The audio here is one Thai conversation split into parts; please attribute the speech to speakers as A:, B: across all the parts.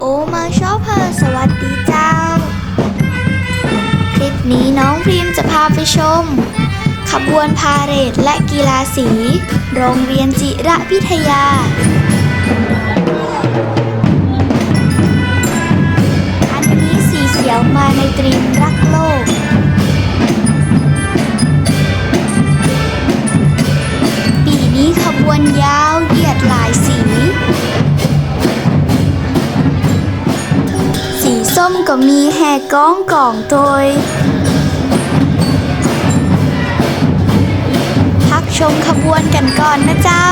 A: โอมาชอบเพอสวัสดีเจ้า คลิปนี้น้องพรีมจะพาไปชม ขบวนพาเหรดและกีฬาสี โรงเรียนจิระพิทยา อันนี้สีเขียวมาในตรีมรักโลก ส้มก็มีแห่ก้องกล่องโดยพักชมขบวนกันก่อนนะเจ้า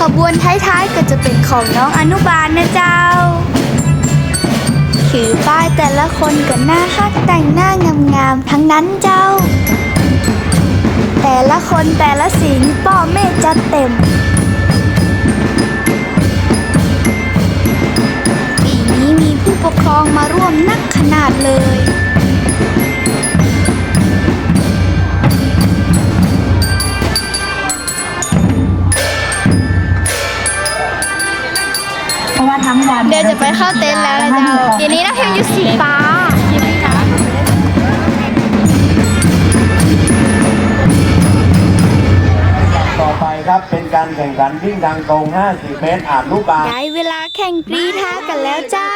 A: ขบวนท้ายๆก็จะเป็นของน้องอนุบาลนะเจ้า ถือป้ายแต่ละคนก็หน้าฮักแต่งหน้างามๆทั้งนั้นเจ้า แต่ละคนแต่ละสีนี่ป้อเมฆจัดเต็ม ปีนี้มีผู้ปกครองมาร่วมนักขนาดเลย
B: เพราะว่าทั้งวัน
A: เดี๋ยวจะไปเข้าเต็นท์แล้วนะเจ้าเดี๋ยวนี้นะเพลงอยู่สีฟ้า
C: การแข่งขันวิ่งทางตรง 50 เมตรอาบลูกบาศก์
A: ได้เวลาแข่งกรีธากันแล้วเจ้า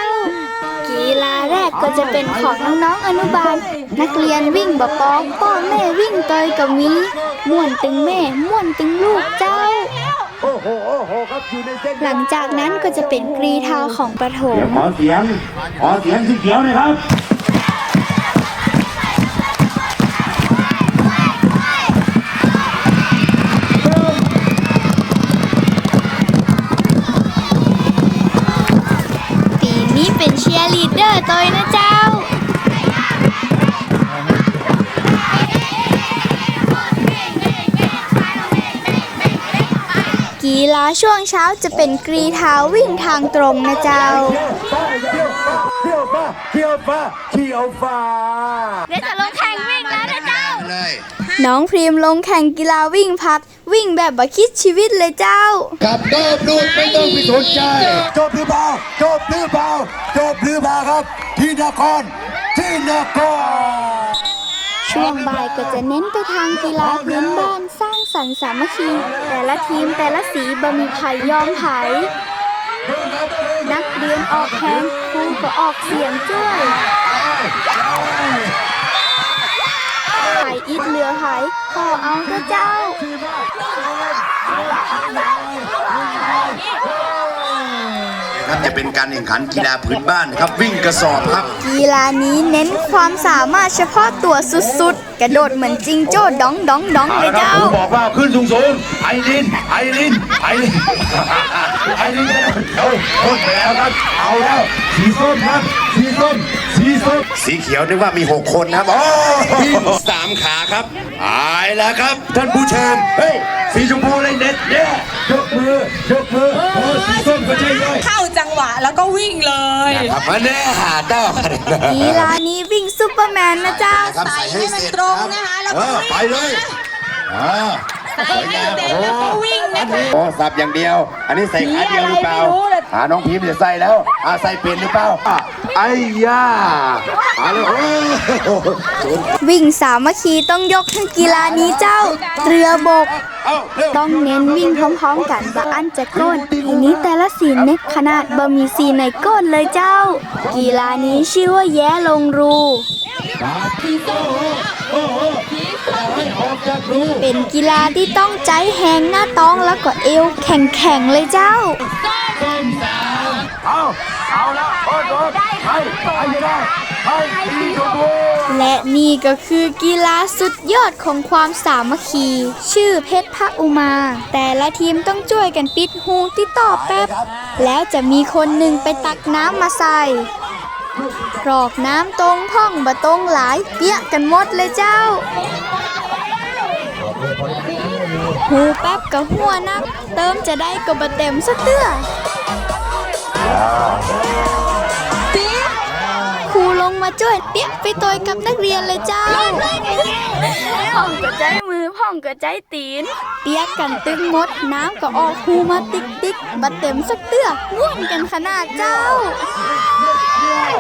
A: กีฬาแรกก็จะเป็นของน้องๆอนุบาล นักเรียนวิ่งบะปองพ่อแม่วิ่งเตยกับมีม่วนตึงแม่ม่วนตึงลูกเจ้า
C: โอ้โหโอ้โหครับอยู่ในเส้น
A: หลังจากนั้นก็จะเป็นกรีธาของประถ
C: เดี๋
A: ม
C: ยวขอเสียงขอเสียงสีเขียวหน่อยครับ
A: เชียร์ลีดเดอร์เตยนะเจ้ากีฬาช่วงเช้าจะเป็นกรีธาวิ่งทางตรงนะเจ้า
C: เที่ยวฟ้าเที่ยวฟ้าเที่ยวฟ้า
A: เดี๋ยวจะลงแข่งวิ่งแล้วนะ เจ้า
C: เลย
A: น้องพรีมลงแข่งกีฬาวิ่งพัด วิ่งแบบบัคิดชีวิตเลยเจ้า
C: กับโดบดูดไม่ต้องไปสนใจจบหรือเปล่าจบหรือเปล่าจบหรือเปล่าครับ ที่นครที่นคร
A: ช่วงบ่ายก็จะเน้นไปทางกีฬาพื้นบ้านสร้างสรรค์สามัคคีแต่ละทีมแต่ละสีบะมีไผ่ยอมไผ่นักเรียนออกแรงครูก็ออกเสียงช่วย ขอเอาเถอะเจ้า
D: ครับจะเป็นการแข่งขันกีฬาพื้นบ้านครับ วิ่งกระสอบครับ
A: กีฬานี้เน้นความสามารถเฉพาะตัวสุดๆ กระโดดเหมือนจิงโจ้ดองดองดองเลยเจ้า
C: ผมบอกว่าขึ้นสูงสูงๆไอรินไอรินไอรินไอรินเอาพ้นไปแล้วครับเอาแล้วสีส้มครับสีส้มสีส้ม
D: สีเขียวนึกว่ามี 6 คนนะครับ โอ้วิ่งสามขาครับหายแล้วครับ ท่านผู้ชม
C: เฮ้ยสีชมพูเลยเด็ดเนี่ยยกมือยกมือโอ้สีส้มก็ใช่ด้วย
B: เข้าจังหวะแล้วก็วิ่งเลย
D: ครับมาแน่หาเต้า
A: กีฬานี้วิ่งซูเปอร์แมนนะเจ้า
D: ครับใส่ให้เสร็จ
B: ตรง
D: ครับ
B: นะคะแล้ว
D: เอ
B: ก็
D: อไปเลยอ่า
B: ใส่ให้เสร็จแล้วก็วิ่งนะคะ
D: โอ้สับอย่างเดียว อันนี้ใส่ขาเดียวหรือเปล่า
B: มีอะไรไม่รู้เลย
D: หาน้องพิมพ์จะใส่แล้วอาใส่เป็นหรือเปล่าอะ ไอ้ย่าเอาเลยโอ้โห
A: วิ่งสามัคคีต้องยกให้กีฬานี้เจ้า เรือบก
D: เอาเร็ว
A: ต้องเน้นวิ่งพร้อมๆกันบะอันจะก้นทีนี้แต่ละสีเน็กขนาดบะมีสีในก้นเลยเจ้า กีฬานี้ชื่อว่าแย้ลงรู เป็นกีฬาที่ต้องใจแหงหน้าต้องแล้วก็เอวแข็งๆเลยเจ้า
C: เอา เอาละโอ้โหให้ให้ไม่ได้ให้สีชมพู
A: และนี่ก็คือกีฬาสุดยอดของความสามัคคี ชื่อเพชรพระอุมา แต่ละทีมต้องช่วยกันปิดหูที่ต่อแป๊บ แล้วจะมีคนหนึ่งไปตักน้ำมาใส่กรอกน้ำตรงพ่องบะตรงหลาย เปี้ยกันหมดเลยเจ้าหูแป๊บกับหัวนัก เติมจะได้กับบะเต็มสะเตื้อ ครูลงมาจ้วยเปียกไปต่อยกับนักเรียนเลยเจ้า
E: พ่องก็ใจมือพ่องก็ใจตีน
A: เปียกกันตึงหมดน้ำก็ออกหูมาติ๊กติ๊กบัดเต็มสักเตื้อง่วนกันขนาดเจ้า
C: เดียว